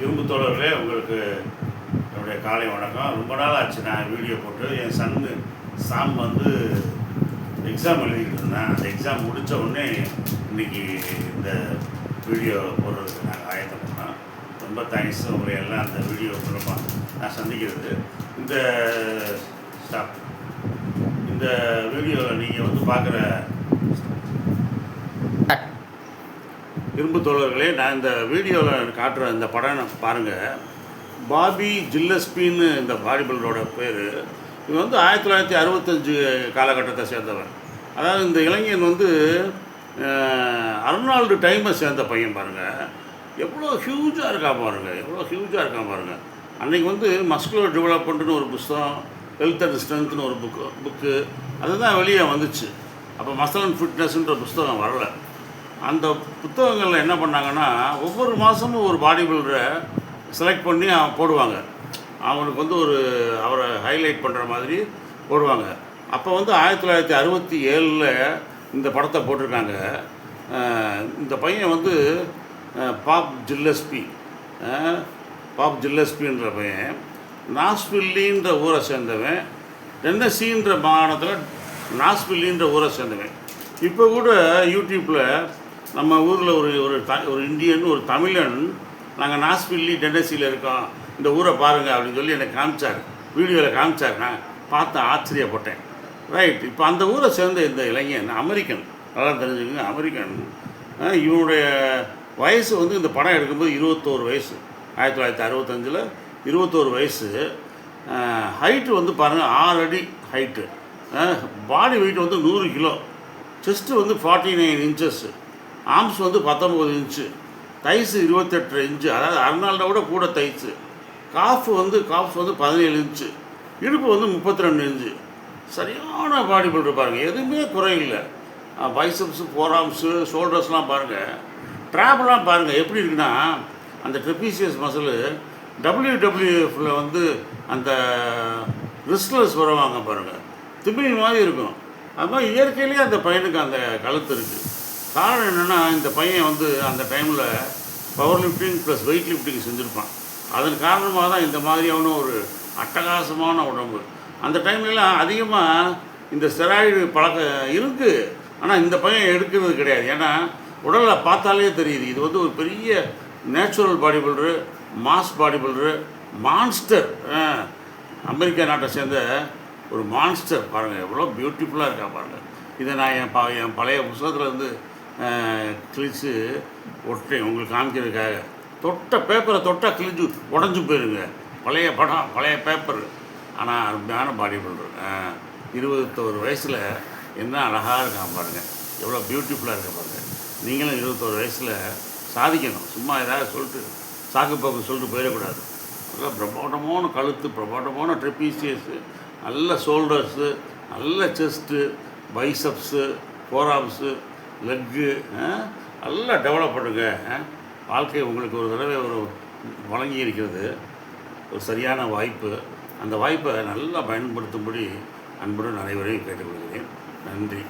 இரும்பு தோழர்களே உங்களுக்கு என்னுடைய காலை வணக்கம். ரொம்ப நாள் ஆச்சு நான் வீடியோ போட்டு. என் சன்னு சாம் வந்து எக்ஸாம் எழுதிக்கிட்டு இருந்தேன். அந்த எக்ஸாம் முடித்த உடனே இன்னைக்கு இந்த வீடியோ போடுறதுக்கு நாங்கள் ஆயத்தம் பண்ணோம். ரொம்ப தேங்க்ஸ் உங்களை எல்லாம் அந்த வீடியோ மூலமாக நான் சந்திக்கிறது. இந்த ஸ்டாப் இந்த வீடியோவில் நீங்கள் வந்து பார்க்குற இரும்பு தோழர்களே நான் இந்த வீடியோவில் காட்டுற இந்த படம் பாருங்கள் பாபி ஜில்லஸ்பின்னு இந்த பாடி பில்டரோட பேர். இவன் வந்து ஆயிரத்தி தொள்ளாயிரத்தி அறுபத்தஞ்சு காலகட்டத்தை சேர்ந்தவன். அதாவது இந்த இளைஞன் வந்து அர்னால்டு டைமை சேர்ந்த பையன் பாருங்கள் எவ்வளோ ஹியூஜாக இருக்கான் பாருங்கள் எவ்வளோ ஹியூஜாக இருக்கான் பாருங்கள் அன்றைக்கி வந்து மஸ்குலர் டெவலப்மெண்ட்டுன்னு ஒரு புஸ்தகம் ஹெல்த் அண்ட் ஸ்ட்ரென்த்னு ஒரு புக்கு புக்கு அதுதான் வெளியே வந்துச்சு. அப்போ மசல் அண்ட் ஃபிட்னஸ்ன்ற புஸ்தகம் வரல. அந்த புத்தகங்களில் என்ன பண்ணாங்கன்னா ஒவ்வொரு மாதமும் ஒரு பாடி பில்டரை செலக்ட் பண்ணி அவன் போடுவாங்க. அவனுக்கு வந்து ஒரு அவரை ஹைலைட் பண்ணுற மாதிரி போடுவாங்க. அப்போ வந்து ஆயிரத்தி தொள்ளாயிரத்தி அறுபத்தி ஏழில் இந்த படத்தை போட்டிருக்காங்க. இந்த பையன் வந்து பாப் ஜில்லஸ்பி. பாப் ஜில்லஸ்பின்ற பையன். நாஸ்பில்லின்ற ஊரை சேர்ந்தவன். டென்னசின்ற மாகாணத்தில் நாஸ்பில்லின்ற ஊரை சேர்ந்தவன். இப்போ கூட யூடியூப்பில் நம்ம ஊரில் ஒரு ஒரு த ஒரு இந்தியன் ஒரு தமிழன் நாங்கள் நாஸ்பில்லி டென்னசியில் இருக்கோம். இந்த ஊரை பாருங்கள் அப்படின்னு சொல்லி எனக்கு காமிச்சார். வீடியோவில் காமிச்சார். நான் பார்த்து ஆச்சரியப்பட்டேன். ரைட் இப்போ அந்த ஊரை சேர்ந்த இந்த இளைஞன் அமெரிக்கன். நல்லா தெரிஞ்சுக்கங்க அமெரிக்கன். இவனுடைய வயசு வந்து இந்த படம் எடுக்கும்போது இருபத்தோரு வயசு. ஆயிரத்தி தொள்ளாயிரத்தி அறுபத்தஞ்சில் இருபத்தோரு வயசு. ஹைட்டு வந்து பாருங்கள் ஆறு அடி ஹைட்டு பாடி வெயிட் வந்து நூறு கிலோ. செஸ்ட்டு வந்து ஃபார்ட்டி நைன் இன்ச்சஸ்ஸு ஆம்ஸ் வந்து பத்தொம்பது இன்ச்சு தைஸு இருபத்தெட்டு இன்ச்சு அதாவது அறுநாளை விட கூட தைஸு. காஃப் வந்து காஃப் வந்து பதினேழு இன்ச்சு இடுப்பு வந்து முப்பத்தி ரெண்டு இன்ச்சு சரியான பாடி பில்டர் பாருங்கள் எதுவுமே குறையில்லை. பைசப்ஸு ஃபோராம்ஸு ஷோல்டர்ஸ்லாம் பாருங்கள் ட்ராப்லாம் பாருங்கள் எப்படி இருக்குன்னா அந்த ட்ரெபீசியஸ் மசில் டபிள்யூடபிள்யூஎஃப்ல வந்து அந்த ரிஸ்ட்லஸ் வருவாங்க பாருங்கள் திமிழ் மாதிரி இருக்கும். அது மாதிரி இயற்கையிலேயே அந்த பையனுக்கு அந்த கழுத்து இருக்குது காரணம் என்னென்னா இந்த பையன் வந்து அந்த டைமில் power lifting plus weight lifting செஞ்சுருப்பான். அதன் காரணமாக தான் இந்த மாதிரியான ஒரு அட்டகாசமான உடம்பு. அந்த டைம்லலாம் அதிகமாக இந்த ஸ்டெராய்டு பழக்கம் இருக்குது ஆனால் இந்த பையன் எடுக்கிறது கிடையாது. ஏன்னா உடலில் பார்த்தாலே தெரியுது. இது வந்து ஒரு பெரிய natural body builder mass body builder monster America நாட்டை சேர்ந்த ஒரு மான்ஸ்டர் பாருங்கள் எவ்வளோ பியூட்டிஃபுல்லாக இருக்கா பாருங்கள் இதை நான் என் ப என் பழைய புஸ்தகத்தில் வந்து கிழிச்சு ஒட்டேன் உங்களுக்கு காமிக்கிறதுக்காக. தொட்ட பேப்பரை தொட்டால் கிழிஞ்சு உடஞ்சி போயிருங்க. பழைய படம் பழைய பேப்பர் ஆனால் அருமையான பாடி பில்டர் இருபத்தோரு வயசில் என்ன அழகாக இருக்கான் பாருங்கள் எவ்வளோ பியூட்டிஃபுல்லாக இருக்க பாருங்கள் நீங்களும் இருபத்தோரு வயசில் சாதிக்கணும். சும்மா ஏதாவது சொல்லிட்டு சாக்கு போக்கு சொல்லிட்டு போயிடக்கூடாது. நல்லா பிரம்மாண்டமான கழுத்து பிரம்மாண்டமான ட்ரெப்பீசியஸு நல்ல ஷோல்டர்ஸு நல்ல செஸ்ட்டு பைசப்ஸு ஃபோராம்ஸு லெக்கு நல்லா டெவலப் பண்ணுங்க வாழ்க்கை உங்களுக்கு ஒரு தடவை ஒரு வழங்கி இருக்கிறது. ஒரு சரியான வாய்ப்பு. அந்த வாய்ப்பை நல்லா பயன்படுத்தும்படி அன்புடன் அனைவரையும் கேட்டுக்கொள்கிறேன். நன்றி.